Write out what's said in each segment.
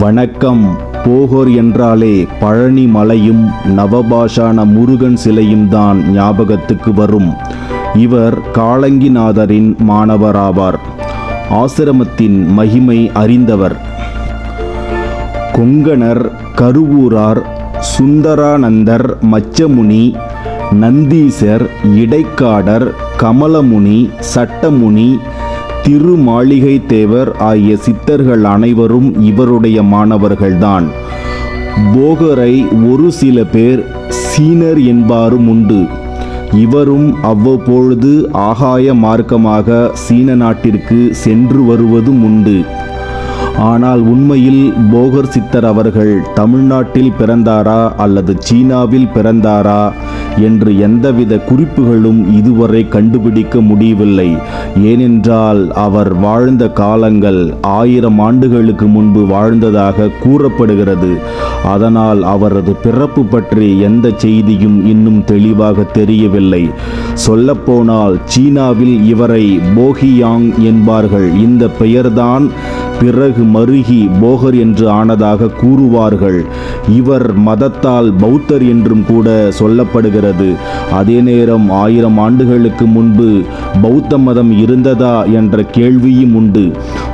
வணக்கம். போகோர் என்றாலே பழனி மலையும் நவபாஷான முருகன் சிலையும் தான் ஞாபகத்துக்கு வரும். இவர் காளங்கிநாதரின் மாணவராவார். ஆசிரமத்தின் மகிமை அறிந்தவர். கொங்கணர் கருவூரார் சுந்தரானந்தர் மச்சமுனி நந்தீசர் இடைக்காடர் கமலமுனி சட்டமுனி திருமாளிகை தேவர் ஆகிய சித்தர்கள் அனைவரும் இவருடைய மாணவர்கள்தான். போகரை ஒரு சில பேர் சீனர் என்பாரும் உண்டு. இவரும் அவ்வப்பொழுது ஆகாய மார்க்கமாக சீன நாட்டிற்கு சென்று வருவதும் உண்டு. ஆனால் உண்மையில் போகர் சித்தர் அவர்கள் தமிழ்நாட்டில் பிறந்தாரா அல்லது சீனாவில் பிறந்தாரா என்று எந்தவித குறிப்புகளும் இதுவரை கண்டுபிடிக்க முடியவில்லை. ஏனென்றால் அவர் வாழ்ந்த காலங்கள் ஆயிரம் ஆண்டுகளுக்கு முன்பு வாழ்ந்ததாக கூறப்படுகிறது. அதனால் அவரது பிறப்பு பற்றி எந்த செய்தியும் இன்னும் தெளிவாக தெரியவில்லை. சொல்லப்போனால் சீனாவில் இவரை போகியாங் என்பார்கள். இந்த பெயர்தான் பிறகு மருகி போகர் என்று ஆனதாக கூறுவார்கள். இவர் மதத்தால் பௌத்தர் என்றும் கூட சொல்லப்படுகிறது. அதே நேரம் ஆயிரம் ஆண்டுகளுக்கு முன்பு பௌத்த மதம் இருந்ததா என்ற கேள்வியும் உண்டு.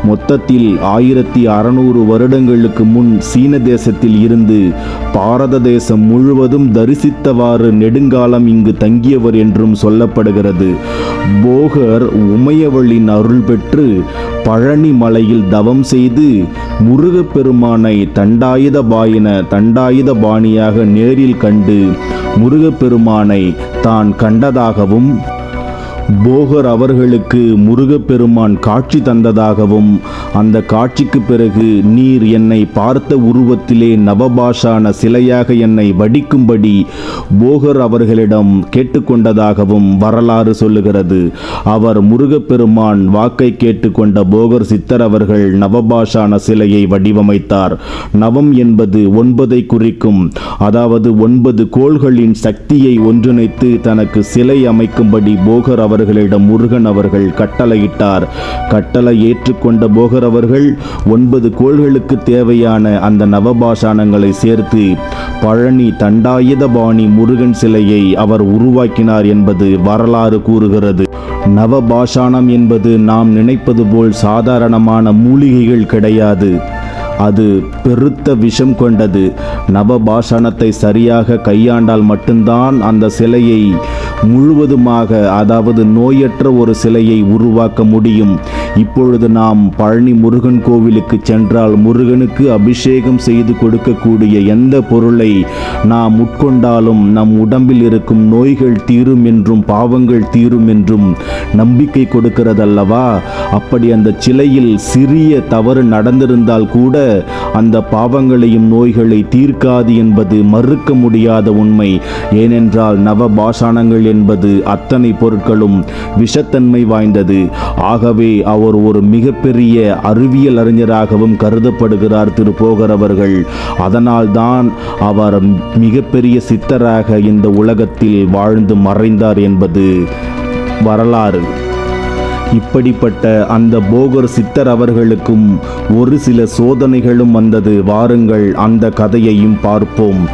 மொத்தத்தில் ஆயிரத்தி அறநூறு வருடங்களுக்கு முன் சீன தேசத்தில் இருந்து பாரத தேசம் முழுவதும் தரிசித்தவாறு நெடுங்காலம் இங்கு தங்கியவர் என்றும் சொல்லப்படுகிறது. போகர் உமையவளின் அருள் பெற்று பழனி மலையில் தவம் செய்து முருகப்பெருமானை தண்டாயுத பாயின தண்டாயுத பாணியாக நேரில் கண்டு முருகப்பெருமானை தான் கண்டதாகவும் போகர் அவர்களுக்கு முருகப்பெருமான் காட்சி தந்ததாகவும் அந்த காட்சிக்கு பிறகு நீர் என்னை பார்த்த உருவத்திலே நவபாஷான சிலையாக என்னை வடிக்கும்படி போகர் அவர்களிடம் கேட்டுக்கொண்டதாகவும் வரலாறு சொல்லுகிறது. அவர் முருகப்பெருமான் வாக்கை கேட்டுக்கொண்ட போகர் சித்தர் அவர்கள் நவபாஷான சிலையை வடிவமைத்தார். நவம் என்பது ஒன்பதை குறிக்கும். அதாவது ஒன்பது கோள்களின் சக்தியை ஒன்றிணைத்து தனக்கு சிலை அமைக்கும்படி போகர் அவர் அவர்களிடம் முருகன் அவர்கள் கட்டளையிட்டார். கட்டளை ஏற்றுக்கொண்ட போகர் அவர்கள் ஒன்பது கோள்களுக்கு தேவையான அந்த நவபாஷானங்களை சேர்த்து பழனி தண்டாயுதபாணி முருகன் சிலையை அவர் உருவாக்கினார் என்பது வரலாறு கூறுகிறது. நவபாஷானம் என்பது நாம் நினைப்பது போல் சாதாரணமான மூலிகைகள் கிடையாது. அது பெருத்த விஷம் கொண்டது. நவபாஷணத்தை சரியாக கையாண்டால் மட்டும்தான் அந்த சிலையை முழுவதுமாக அதாவது நோயற்ற ஒரு சிலையை உருவாக்க முடியும். இப்பொழுது நாம் பழனி முருகன் கோவிலுக்கு சென்றால் முருகனுக்கு அபிஷேகம் செய்து கொடுக்கக்கூடிய எந்த பொருளை நாம் உட்கொண்டாலும் நம் உடம்பில் இருக்கும் நோய்கள் தீரும் என்றும் பாவங்கள் தீரும் என்றும் நம்பிக்கை கொடுக்கிறதல்லவா? அப்படி அந்த சிலையில் சிறிய தவறு நடந்திருந்தால் கூட அந்த பாவங்களையும் நோய்களை தீர்க்காது என்பது மறுக்க முடியாத உண்மை. ஏனென்றால் நவபாஷானங்கள் என்பது அத்தனை பொருட்களும் விஷத்தன்மை வாய்ந்தது. ஆகவே அவர் ஒரு மிகப்பெரிய அறிவியல் அறிஞராகவும் கருதப்படுகிறார் திரு போகிறவர்கள் அதனால்தான் அவர் மிகப்பெரிய சித்தராக இந்த உலகத்தில் வாழ்ந்து மறைந்தார் என்பது வரலாறு. இப்படிப்பட்ட அந்த போகர் சித்தர் அவர்களுக்கும் ஒரு சில சோதனைகளும் வந்தது. வாருங்கள் அந்த கதையையும் பார்ப்போம்.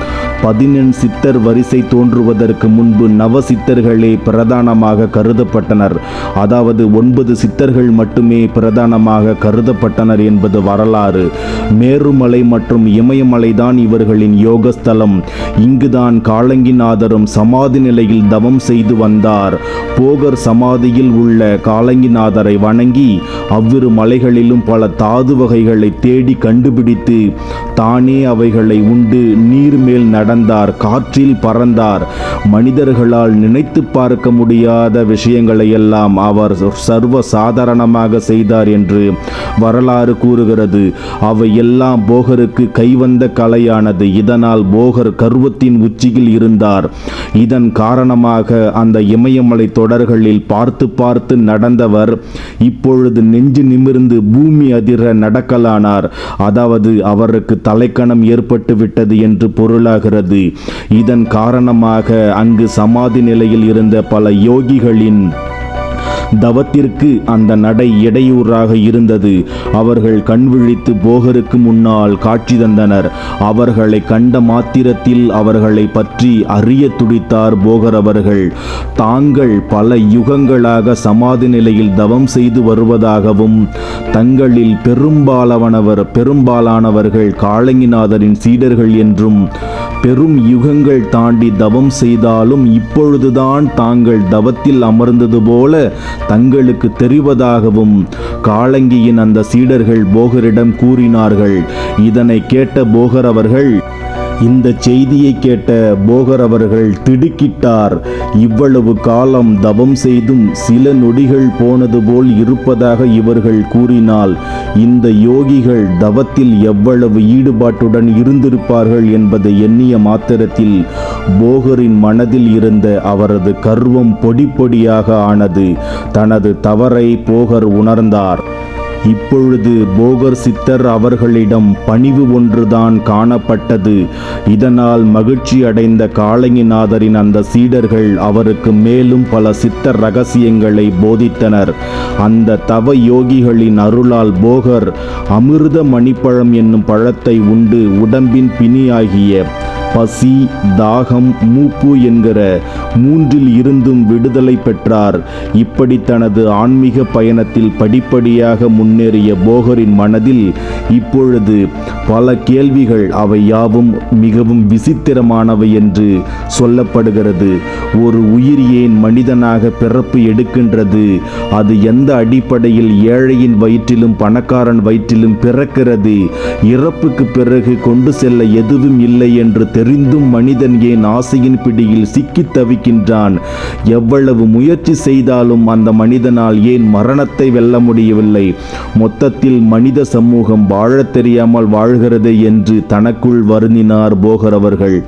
பதினெண் சித்தர் வரிசை தோன்றுவதற்கு முன்பு நவ சித்தர்களே பிரதானமாக கருதப்பட்டனர். அதாவது ஒன்பது சித்தர்கள் மட்டுமே பிரதானமாக கருதப்பட்டனர் என்பது வரலாறு. மேருமலை மற்றும் இமயமலை தான் இவர்களின் யோகஸ்தலம். இங்குதான் காலங்கிநாதரும் சமாதி நிலையில் தவம் செய்து வந்தார். போகர் சமாதியில் உள்ள காலங்கிநாதரை வணங்கி அவ்விரு மலைகளிலும் பல தாது வகைகளை தேடி கண்டுபிடித்து தானே அவைகளை உண்டு. நீர் மேல் நடந்தார் காற்றில் பறந்தார். மனிதர்களால் நினைத்து பார்க்க முடியாத விஷயங்களை எல்லாம் அவர் சர்வ சாதாரணமாக செய்தார் என்று வரலாறு கூறுகிறது. அவை எல்லாம் போகருக்கு கைவந்த கலையானது. இதனால் போகர் கர்வத்தின் உச்சியில் இருந்தார். இதன் காரணமாக அந்த இமயமலை தொடர்களில் பார்த்து பார்த்து நடந்தவர் இப்பொழுது நெஞ்சு நிமிர்ந்து பூமி அதிர நடக்கலானார். அதாவது அவருக்கு தலைக்கணம் ஏற்பட்டு விட்டது என்று பொருளாகிறது. இதன் காரணமாக அங்கு சமாதி நிலையில் இருந்த பல யோகிகளின் தவத்திற்கு அந்த நடை இடையூறாக இருந்தது. அவர்கள் கண் விழித்து போகருக்கு முன்னால் காட்சி தந்தனர். அவர்களை கண்ட மாத்திரத்தில் அவர்களை பற்றி அறிய துடித்தார் போகர் அவர்கள். தாங்கள் பல யுகங்களாக சமாதி நிலையில் தவம் செய்து வருவதாகவும் தங்களில் பெரும்பாலானவர் பெரும்பாலானவர்கள் காளங்கிநாதரின் சீடர்கள் என்றும் பெரும் யுகங்கள் தாண்டி தவம் செய்தாலும் இப்பொழுதுதான் தாங்கள் தவத்தில் அமர்ந்தது போல தங்களுக்கு தெரிவதாகவும் காளங்கியின் அந்த சீடர்கள் போகரிடம் கூறினார்கள் இதனை கேட்ட போகர் அவர்கள் இந்த செய்தியை கேட்ட போகர் அவர்கள் திடுக்கிட்டார். இவ்வளவு காலம் தவம் செய்தும் சில நொடிகள் போனது போல் இருப்பதாக இவர்கள் கூறினால் இந்த யோகிகள் தவத்தில் எவ்வளவு ஈடுபாட்டுடன் இருந்திருப்பார்கள் என்பதை எண்ணிய மாத்திரத்தில் போகரின் மனதில் இருந்த அவரது கர்வம் பொடி பொடியாக ஆனது தனது தவறை போகர் உணர்ந்தார். இப்பொழுது போகர் சித்தர் அவர்களிடம் பணிவு ஒன்றுதான் காணப்பட்டது. இதனால் மகிழ்ச்சி அடைந்த காளங்கிநாதரின் அந்த சீடர்கள் அவருக்கு மேலும் பல சித்தர் ரகசியங்களை போதித்தனர். அந்த தவ யோகிகளின் அருளால் போகர் அமிர்த மணிப்பழம் என்னும் பழத்தை உண்டு உடம்பின் பிணியாகிய பசி தாகம் மூப்பு என்கிற மூன்றில் இருந்தும் விடுதலை பெற்றார். இப்படி தனது ஆன்மீக பயணத்தில் படிப்படியாக முன்னேறிய போகரின் மனதில் இப்பொழுது பல கேள்விகள் அவை யாவும் மிகவும் விசித்திரமானவை என்று சொல்லப்படுகிறது. ஒரு உயிர் ஏன் மனிதனாக பிறப்பு எடுக்கின்றது? அது எந்த அடிப்படையில் ஏழையின் வயிற்றிலும் பணக்காரன் வயிற்றிலும் பிறக்கிறது? இறப்புக்கு பிறகு கொண்டு செல்ல எதுவும் இல்லை என்று தெரிந்தும் மனிதன் ஏன் ஆசையின் பிடியில் சிக்கித் தவிக்கின்றான்? எவ்வளவு முயற்சி செய்தாலும் அந்த மனிதனால் ஏன் மரணத்தை வெல்ல முடியவில்லை? மொத்தத்தில் மனித சமூகம் வாழத் தெரியாமல் வாழ்கிறது என்று தனக்குள் வருந்தினார் போகர் அவர்கள்.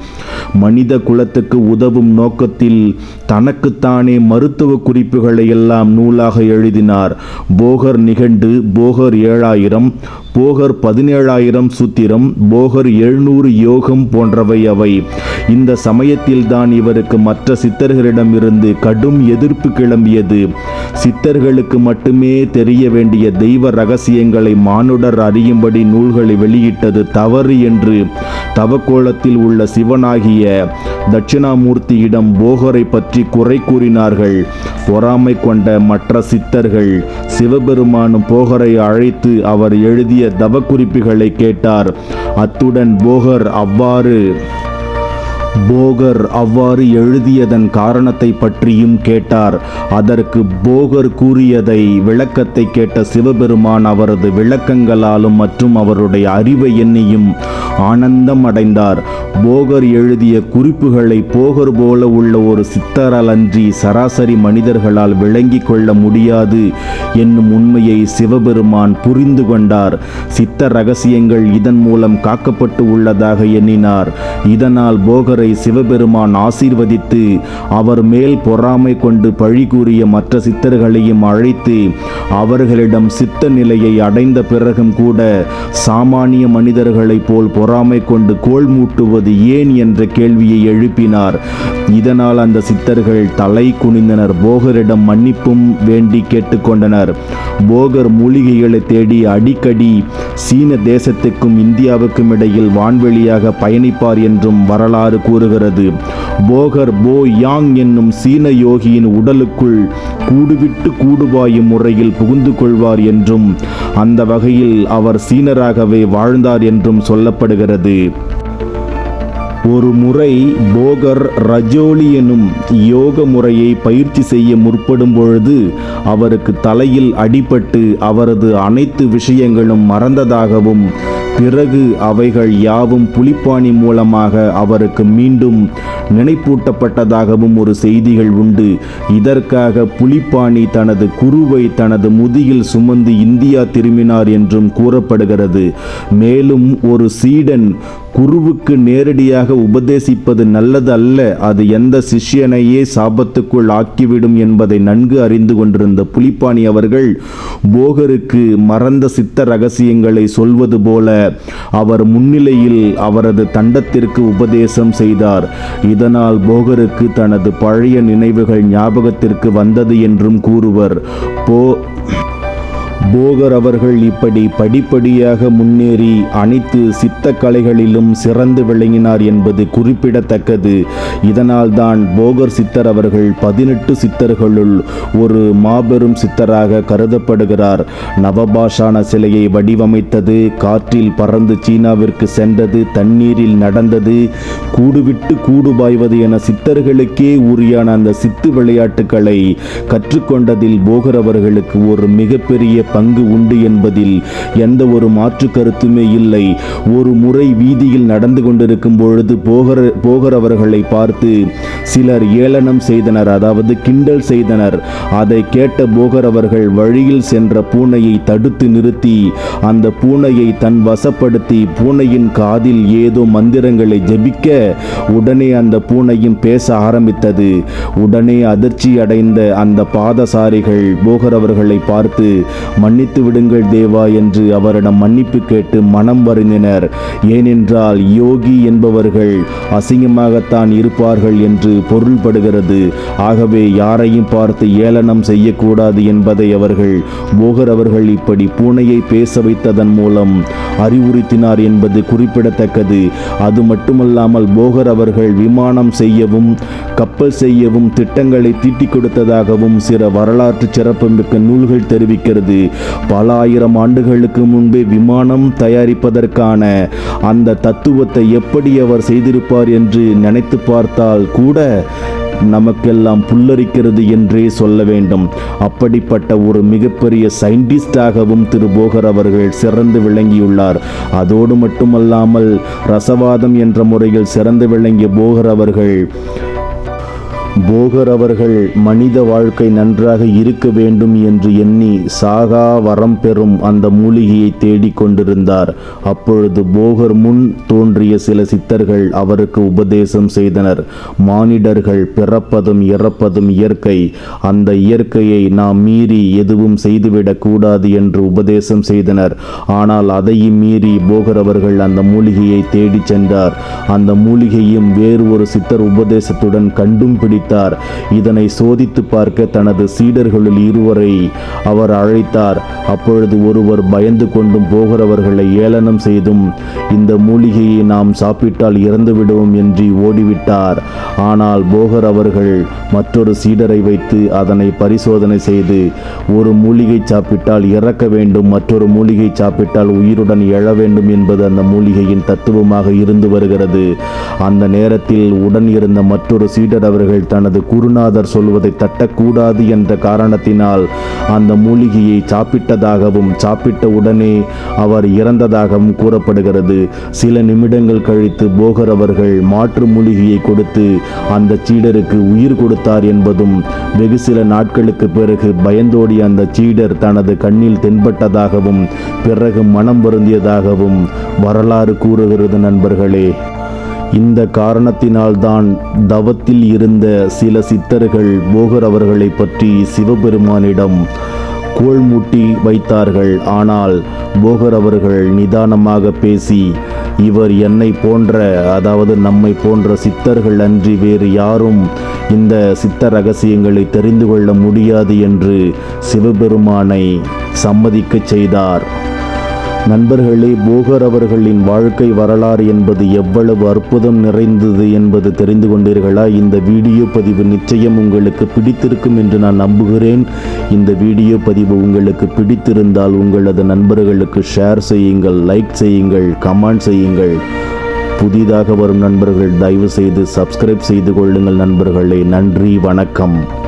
மனித குலத்துக்கு உதவும் நோக்கத்தில் தனக்குத்தானே மருத்துவ குறிப்புகளை எல்லாம் நூலாக எழுதினார். போகர் நிகண்டு போகர் ஏழாயிரம் போகர் பதினேழாயிரம் சூத்திரம் போகர் எழுநூறு யோகம் போன்றவை கூடியவை இந்த சமயத்தில்தான் இவருக்கு மற்ற சித்தர்களிடமிருந்து கடும் எதிர்ப்பு கிளம்பியது. சித்தர்களுக்கு மட்டுமே தெரிய வேண்டிய தெய்வ ரகசியங்களை மானுடர் அறியும்படி நூல்களை வெளியிட்டது தவறு என்று தவக்கோலத்தில் உள்ள சிவனாகிய தட்சிணாமூர்த்தியிடம் போகரை பற்றி குறை கூறினார்கள். பொறாமை கொண்ட மற்ற சித்தர்கள் சிவபெருமானும் போகரை அழைத்து அவர் எழுதிய தவக்குறிப்புகளை கேட்டார். அத்துடன் போகர் அவ்வாறு போகர் அவ்வாறு எழுதியதன் காரணத்தை பற்றியும் கேட்டார். அதற்கு போகர் கூறியதை விளக்கத்தை கேட்ட சிவபெருமான் அவரது விளக்கங்களாலும் மற்றும் அவருடைய அறிவை எண்ணியும் ஆனந்தம் அடைந்தார் போகர் எழுதிய குறிப்புகளை போகர் போல உள்ள ஒரு சித்தரலன்றி சராசரி மனிதர்களால் விளங்கிக் கொள்ள முடியாது என்னும் உண்மையை சிவபெருமான் புரிந்து கொண்டார். சித்த ரகசியங்கள் இதன் மூலம் காக்கப்பட்டு உள்ளதாக எண்ணினார். இதனால் போகரை சிவபெருமான் ஆசீர்வதித்து அவர் மேல் பொறாமை கொண்டு பழி கூறிய மற்ற சித்தர்களையும் அழைத்து அவர்களிடம் சித்த நிலையை அடைந்த பிறகும் கூட சாமானிய மனிதர்களைப் போல் பொறாமை கொண்டு கோல் மூட்டுவது ஏன் என்ற கேள்வியை எழுப்பினார். இதனால் அந்த சித்தர்கள் தலை குனிந்தனர். போகரிடம் மன்னிப்பும் வேண்டி கேட்டுக்கொண்டனர். போகர் மூலிகைகளை தேடி அடிக்கடி சீன தேசத்துக்கும் இந்தியாவுக்கும் இடையில் வான்வெளியாக பயணிப்பார் என்றும் வரலாறு கூறுகிறது. போகர் போ யாங் என்னும் சீன யோகியின் உடலுக்குள் கூடுவிட்டு கூடுபாயும் முறையில் புகுந்து கொள்வார் என்றும் அந்த வகையில் அவர் சீனராகவே வாழ்ந்தார் என்றும் சொல்லப்படுகிறது. ஒரு முறை போகர் ரஜோலி எனும் யோக முறையை பயிற்சி செய்ய முற்படும் பொழுது அவருக்கு தலையில் அடிபட்டு அவரது அனைத்து விஷயங்களும் மறந்ததாகவும் பிறகு அவைகள் யாவும் புலிப்பாணி மூலமாக அவருக்கு மீண்டும் நினைப்பூட்டப்பட்டதாகவும் ஒரு செய்திகள் உண்டு. இதற்காக புலிப்பாணி தனது குருவை தனது முதுகில் சுமந்து இந்தியா திரும்பினார் என்றும் கூறப்படுகிறது. மேலும் ஒரு சீடன் குருவுக்கு நேரடியாக உபதேசிப்பது நல்லது அல்ல அது எந்த சிஷ்யனையே சாபத்துக்குள் ஆக்கிவிடும் என்பதை நன்கு அறிந்து கொண்டிருந்த புலிப்பாணி அவர்கள் போகருக்கு மறந்த சித்த ரகசியங்களை சொல்வது போல அவர் முன்னிலையில் அவரது தண்டத்திற்கு உபதேசம் செய்தார். இதனால் போகருக்கு தனது பழைய நினைவுகள் ஞாபகத்திற்கு வந்தது என்றும் கூறுவர். போ போகர் அவர்கள் இப்படி படிப்படியாக முன்னேறி அனைத்து சித்த கலைகளிலும் சிறந்து விளங்கினார் என்பது குறிப்பிடத்தக்கது. இதனால்தான் போகர் சித்தர் அவர்கள் பதினெட்டு சித்தர்களுள் ஒரு மாபெரும் சித்தராக கருதப்படுகிறார். நவபாஷான சிலையை வடிவமைத்தது காற்றில் பறந்து சீனாவிற்கு சென்றது தண்ணீரில் நடந்தது கூடுவிட்டு கூடு பாய்வது என சித்தர்களுக்கே உரியான அந்த சித்து விளையாட்டுகளை கற்றுக்கொண்டதில் போகர் அவர்களுக்கு ஒரு மிகப்பெரிய பங்கு உண்டு என்பதில் எந்த ஒரு மாற்று கருத்துமே இல்லை. ஒரு முறை வீதியில் நடந்து கொண்டிருக்கும் பொழுது போகிற போகிறவர்களை பார்த்து சிலர் ஏளனம் செய்தனர் அதாவது கிண்டல் செய்தனர். அதை கேட்ட போகிறவர்கள் வழியில் சென்ற பூனையை தடுத்து நிறுத்தி அந்த பூனையை தன் வசப்படுத்தி பூனையின் காதில் ஏதோ மந்திரங்களை ஜெபிக்க உடனே அந்த பூனையும் பேச ஆரம்பித்தது. உடனே அதிர்ச்சி அடைந்த அந்த பாதசாரிகள் போகிறவர்களை பார்த்து மன்னித்து விடுங்கள் தேவா என்று அவரிடம் மன்னிப்பு கேட்டு மனம் வருந்தினர். ஏனென்றால் யோகி என்பவர்கள் அசிங்கமாகத்தான் இருப்பார்கள் என்று பொருள்படுகிறது. ஆகவே யாரையும் பார்த்து ஏளனம் செய்யக்கூடாது என்பதை அவர்கள் போகர் அவர்கள் இப்படி பூனையை பேச வைத்ததன் மூலம் அறிவுறுத்தினார் என்பது குறிப்பிடத்தக்கது. அது மட்டுமல்லாமல் போகர் அவர்கள் விமானம் செய்யவும் கப்பல் செய்யவும் திட்டங்களை தீட்டிக் கொடுத்ததாகவும் சில வரலாற்று சிறப்புமிக்க நூல்கள் தெரிவிக்கிறது. பல ஆயிரம் ஆண்டுகளுக்கு முன்பே விமானம் தயாரிப்பதற்கான அந்த தத்துவத்தை எப்படி அவர் செய்திருப்பார் என்று நினைத்து பார்த்தால் கூட நமக்கெல்லாம் புல்லரிக்கிறது என்றே சொல்ல வேண்டும். அப்படிப்பட்ட ஒரு மிகப்பெரிய சயின்டிஸ்டாகவும் திரு போகர் அவர்கள் சிறந்து விளங்கியுள்ளார். அதோடு மட்டுமல்லாமல் ரசவாதம் என்ற முறையில் சிறந்து விளங்கிய போகர் அவர்கள் போகர் அவர்கள் மனித வாழ்க்கை நன்றாக இருக்க வேண்டும் என்று எண்ணி சாகா வரம் பெறும் அந்த மூலிகையை தேடிக் கொண்டிருந்தார். அப்பொழுது போகர் முன் தோன்றிய சில சித்தர்கள் அவருக்கு உபதேசம் செய்தனர். மானிடர்கள் பிறப்பதும் இறப்பதும் இயற்கை. அந்த இயற்கையை நாம் மீறி எதுவும் செய்துவிடக் கூடாது என்று உபதேசம் செய்தனர். ஆனால் அதையும் மீறி போகர் அவர்கள் அந்த மூலிகையை தேடிச் சென்றார். அந்த மூலிகையும் வேறு ஒரு சித்தர் உபதேசத்துடன் கண்டும் பிடித்தார் இதனை சோதித்து பார்க்க தனது சீடர்களுள் இருவரை அவர் அழைத்தார். அப்பொழுது ஒருவர் பயந்து கொண்டும் போகிறவர்களை ஏளனம் செய்தும் இந்த மூலிகையை நாம் சாப்பிட்டால் இறந்துவிடுவோம் என்று ஓடிவிட்டார். ஆனால் போகர் அவர்கள் மற்றொரு சீடரை வைத்து அதனை பரிசோதனை செய்து ஒரு மூலிகை சாப்பிட்டால் இறக்க வேண்டும் மற்றொரு மூலிகை சாப்பிட்டால் உயிருடன் எழ வேண்டும் என்பது அந்த மூலிகையின் தத்துவமாக இருந்து வருகிறது. அந்த நேரத்தில் உடன் இருந்த மற்றொரு சீடர் அவர்கள் தனது குருநாதர் சொல்வதை தட்டக்கூடாது என்ற காரணத்தினால் அந்த மூலிகையை சாப்பிட்டதாகவும் சாப்பிட்ட உடனே அவர் இறந்ததாகவும் கூறப்படுகிறது. சில நிமிடங்கள் கழித்து போகர் அவர்கள் மாற்று மூலிகையை கொடுத்து அந்த சீடருக்கு உயிர் கொடுத்தார் என்பதும் வெகு சில நாட்களுக்கு பிறகு பயந்தோடி அந்த சீடர் தனது கண்ணில் தென்பட்டதாகவும் பிறகு மனம் வருந்தியதாகவும் வரலாறு கூறுகிறது நண்பர்களே. இந்த காரணத்தினால்தான் தவத்தில் இருந்த சில சித்தர்கள் போகர் அவர்களை பற்றி சிவபெருமானிடம் கோள் மூட்டி வைத்தார்கள். ஆனால் போகர் அவர்கள் நிதானமாக பேசி இவர் என்னை போன்ற அதாவது நம்மை போன்ற சித்தர்கள் அன்றி வேறு யாரும் இந்த சித்த ரகசியங்களை தெரிந்து கொள்ள முடியாது என்று சிவபெருமானை சம்மதிக்கச் செய்தார். நண்பர்களே போகர் அவர்களின் வாழ்க்கை வரலாறு என்பது எவ்வளவு அற்புதம் நிறைந்தது என்பது தெரிந்து கொண்டீர்களா? இந்த வீடியோ பதிவு நிச்சயம் உங்களுக்கு பிடித்திருக்கும் என்று நான் நம்புகிறேன். இந்த வீடியோ பதிவு உங்களுக்கு பிடித்திருந்தால் உங்களது நண்பர்களுக்கு ஷேர் செய்யுங்கள் லைக் செய்யுங்கள் கமெண்ட் செய்யுங்கள். புதிதாக வரும் நண்பர்கள் தயவு செய்து சப்ஸ்கிரைப் செய்து கொள்ளுங்கள் நண்பர்களே. நன்றி வணக்கம்.